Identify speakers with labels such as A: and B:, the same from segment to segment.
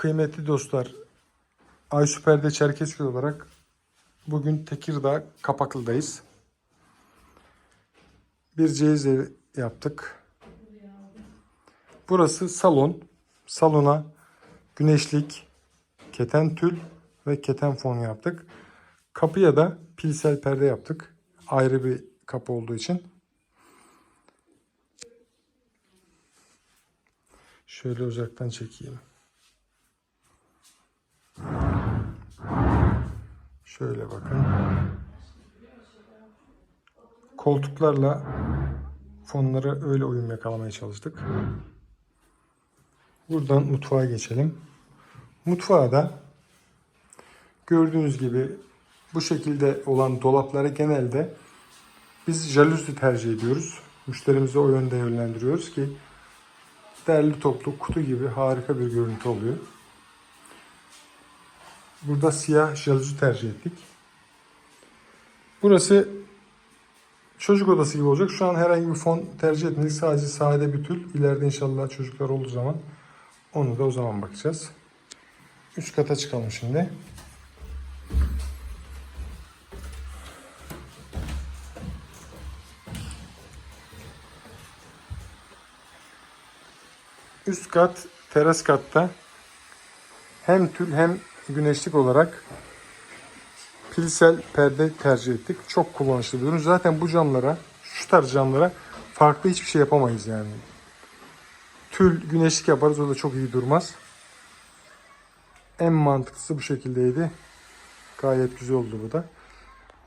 A: Kıymetli dostlar, Ay Süper'de Çerkezköy olarak bugün Tekirdağ Kapaklı'dayız. Bir ceyiz evi yaptık. Burası salon. Salona güneşlik, keten tül ve keten fon yaptık. Kapıya da pilsel perde yaptık. Ayrı bir kapı olduğu için. Şöyle uzaktan çekeyim. Şöyle bakın. Koltuklarla fonları öyle uyum yakalamaya çalıştık. Buradan mutfağa geçelim. Mutfağa da gördüğünüz gibi bu şekilde olan dolapları genelde biz jaluzi tercih ediyoruz. Müşterimizi o yönde yönlendiriyoruz ki derli toplu kutu gibi harika bir görüntü oluyor. Burada siyah jaluzi tercih ettik. Burası çocuk odası gibi olacak. Şu an herhangi bir fon tercih etmedik. Sadece sade bir tül. İleride inşallah çocuklar olduğu zaman onu da o zaman bakacağız. Üst kata çıkalım şimdi. Üst kat teras katta hem tül hem güneşlik olarak pilsel perde tercih ettik. Çok kullanışlı bir ürün. Zaten bu camlara, şu tarz camlara farklı hiçbir şey yapamayız yani. Tül güneşlik yaparız o da çok iyi durmaz. En mantıklısı bu şekildeydi. Gayet güzel oldu bu da.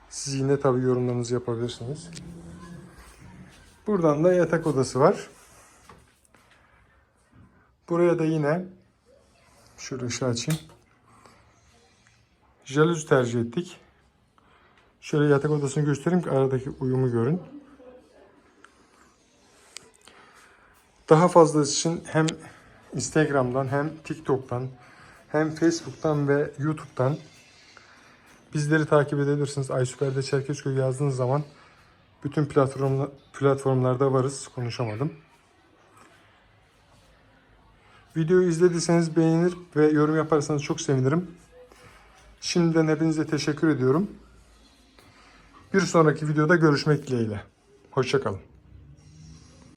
A: Siz yine tabii yorumlarınızı yapabilirsiniz. Buradan da yatak odası var. Buraya da yine şöyle ışığı açayım. Jalüz tercih ettik. Şöyle yatak odasını göstereyim ki aradaki uyumu görün. Daha fazlası için hem Instagram'dan hem TikTok'tan hem Facebook'tan ve YouTube'dan bizleri takip edebilirsiniz. Aysüper'de Çerkezköy yazdığınız zaman bütün platform, platformlarda varız. Konuşamadım. Videoyu izlediyseniz beğenir ve yorum yaparsanız çok sevinirim. Şimdiden hepinize teşekkür ediyorum. Bir sonraki videoda görüşmek dileğiyle. Hoşçakalın.